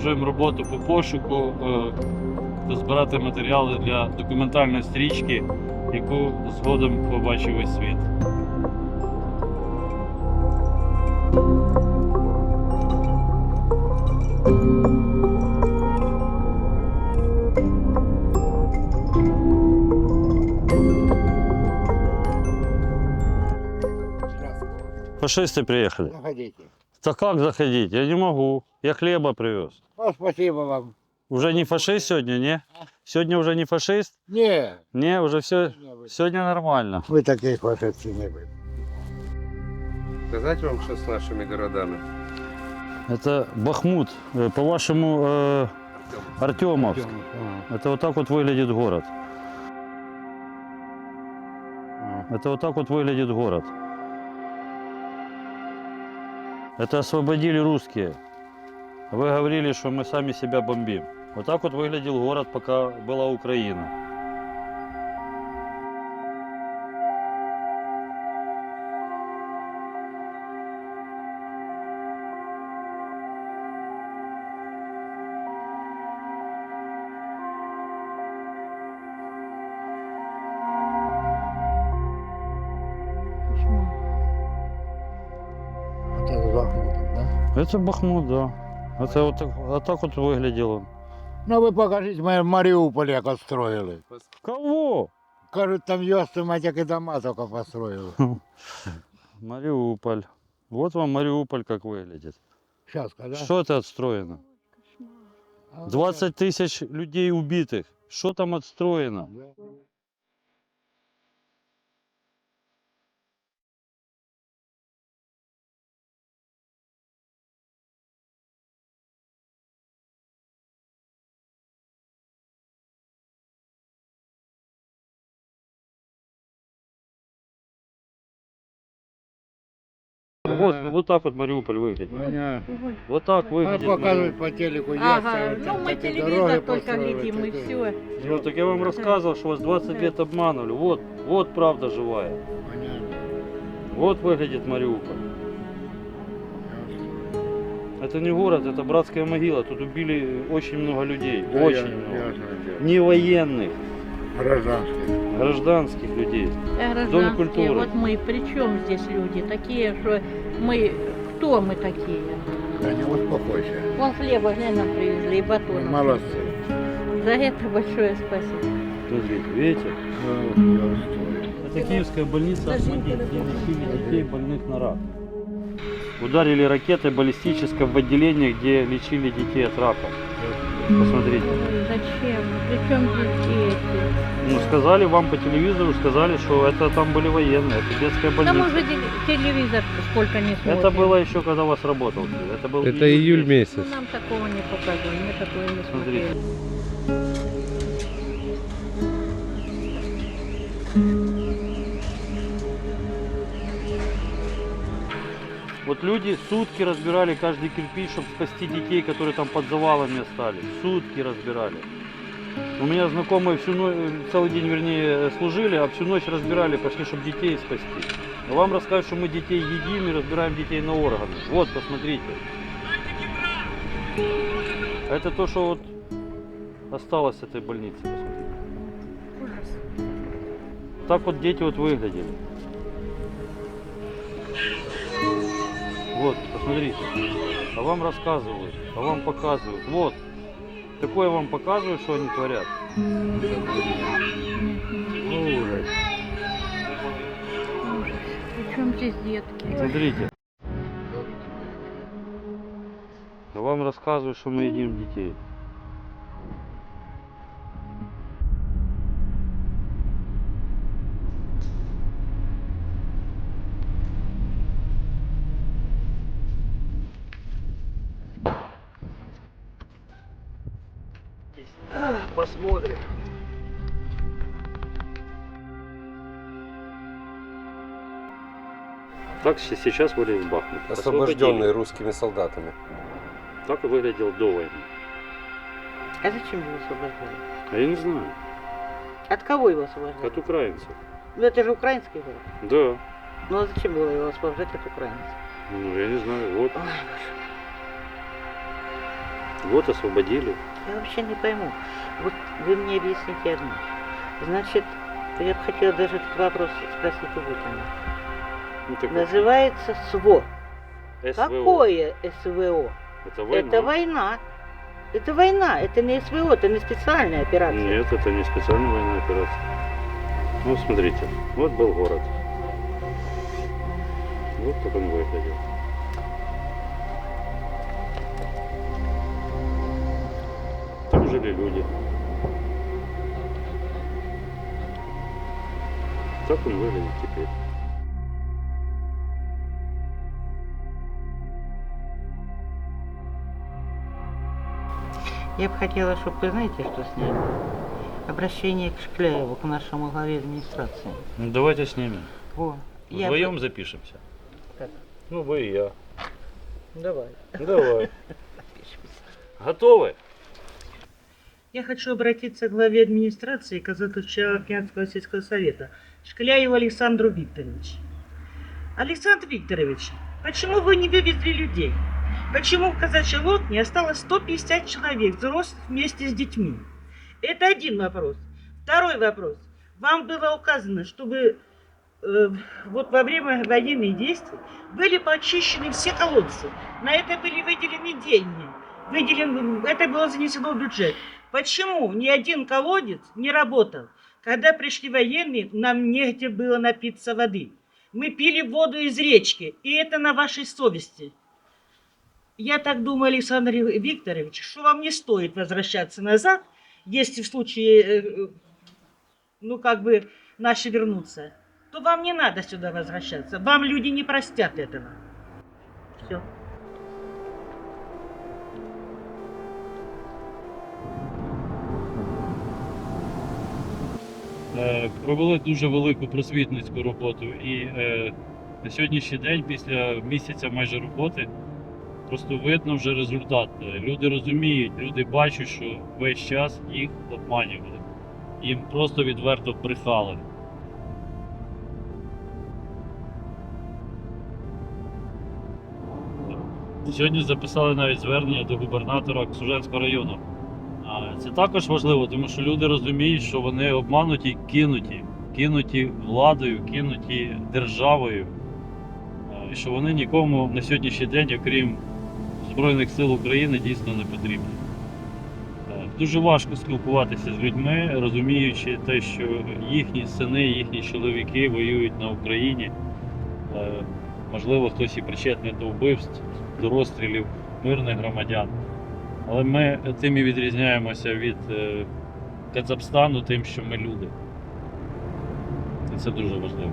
продовжуємо роботу по пошуку е, та збирати матеріали для документальної стрічки, яку згодом побачив весь світ. Фашисты приехали. Заходите. Да как заходить? Я не могу. Я хлеба привез. Ну, спасибо вам. Уже не фашист сегодня, не? Сегодня уже не фашист? Не, Не, уже все. Сегодня нормально. Вы такие фашисты не вы. Сказать вам, что с нашими городами? Это Бахмут. Э, По-вашему, э, Артемовск. Это вот так вот выглядит город. Это вот так вот выглядит город. Это освободили русские. Вы говорили, что мы сами себя бомбим. Вот так вот выглядел город, пока была Украина. Это Бахмут, да. Это вот так, вот так вот выглядел он. Ну вы покажите, мы Мариуполь як отстроили. Кого? Кажуть, там ёсты мать, як і дома только построили. Мариуполь. Вот вам Мариуполь как выглядит. Сейчас, когда? Что это отстроено? А вот 20 тысяч людей убитых. Что там отстроено? Вот, вот так вот Мариуполь выглядит. Понятно. Вот так А выглядит. показывают по телеку, Ага, а, ну мы телевизор только и такие. все. Ну, так я вам рассказывал, что вас 20 лет обманули. Вот, вот правда живая. Понятно. Вот выглядит Мариуполь. Это не город, это братская могила. Тут убили очень много людей. Да, очень я- много. Не военных, Гражданские. гражданских людей. Дом гражданские, культуры. вот мы, при чем здесь люди такие, что мы, кто мы такие? Да не успокойся. Вон хлеба глянь, нам привезли и батон. молодцы. За это большое спасибо. Смотрите, видите? Это киевская больница где лечили детей больных на рак. Ударили ракетой баллистической в отделение, где лечили детей от рака. Посмотрите. Ой, Зачем? При чем здесь дети? Ну, сказали вам по телевизору, сказали, что это там были военные, это детская больница. же теле- телевизор сколько не смотрим. Это было еще, когда у вас работал. Это был Это июль месяц. Ну, нам такого не показывали, мы такое не Смотрите. Вот люди сутки разбирали каждый кирпич, чтобы спасти детей, которые там под завалами остались. Сутки разбирали. У меня знакомые всю ночь, целый день, вернее, служили, а всю ночь разбирали, пошли, чтобы детей спасти. А вам рассказывают, что мы детей едим и разбираем детей на органы. Вот, посмотрите. Это то, что вот осталось с этой больницы. Посмотрите. Так вот дети вот выглядели. Вот, посмотрите. А вам рассказывают, а вам показывают. Вот. Такое вам показывают, что они творят. Ну, ужас. При чем здесь детки? Смотрите. А вам рассказывают, что мы едим детей. Посмотрим. Так сейчас выглядит Бахмут. Освобожденные русскими солдатами. Так и выглядел до войны. А зачем его освобождали? А я не знаю. От кого его освобождали? От украинцев. Ну это же украинский город. Да. Ну а зачем было его освобождать от украинцев? Ну, я не знаю. Вот. Ой, боже. Вот освободили. Я вообще не пойму. Вот вы мне объясните одно. Значит, я бы хотела даже этот вопрос спросить у Путина. Ну, так Называется СВО. СВО. Какое СВО? Это война. Это война. Это война, это не СВО, это не специальная операция. Нет, это не специальная военная операция. Ну, смотрите, вот был город. Вот как он выглядел. Жили люди. Так он выглядит теперь. Я бы хотела, чтобы вы знаете, что сняли? Обращение к Шкляеву, к нашему главе администрации. Ну, давайте снимем. Во. Я Вдвоем бы- запишемся. Как? Ну, вы и я. Давай. Давай. Готовы? Я хочу обратиться к главе администрации Казахстанского сельского совета Шкляеву Александру Викторовичу. Александр Викторович, почему вы не вывезли людей? Почему в казачьей лодке осталось 150 человек, взрослых вместе с детьми? Это один вопрос. Второй вопрос. Вам было указано, чтобы э, вот во время военных действий были почищены все колодцы. На это были выделены деньги. Выделен, это было занесено в бюджет. Почему ни один колодец не работал? Когда пришли военные, нам негде было напиться воды. Мы пили воду из речки, и это на вашей совести. Я так думаю, Александр Викторович, что вам не стоит возвращаться назад, если в случае, э, ну как бы, наши вернутся, то вам не надо сюда возвращаться. Вам люди не простят этого. Все. Провели дуже велику просвітницьку роботу. І е, на сьогоднішній день, після місяця майже роботи, просто видно вже результат. Е, Люди розуміють, люди бачать, що весь час їх обманювали. Їм просто відверто брехали. Сьогодні записали навіть звернення до губернатора Ксуженського району. Це також важливо, тому що люди розуміють, що вони обмануті, кинуті, кинуті владою, кинуті державою, і що вони нікому на сьогоднішній день, окрім Збройних сил України, дійсно не потрібні. Е, Дуже важко спілкуватися з людьми, розуміючи те, що їхні сини, їхні чоловіки воюють на Україні. Е, Можливо, хтось і причетний до вбивств, до розстрілів мирних громадян. Але ми тим і відрізняємося від е, Казахстану тим, що ми люди. І це дуже важливо.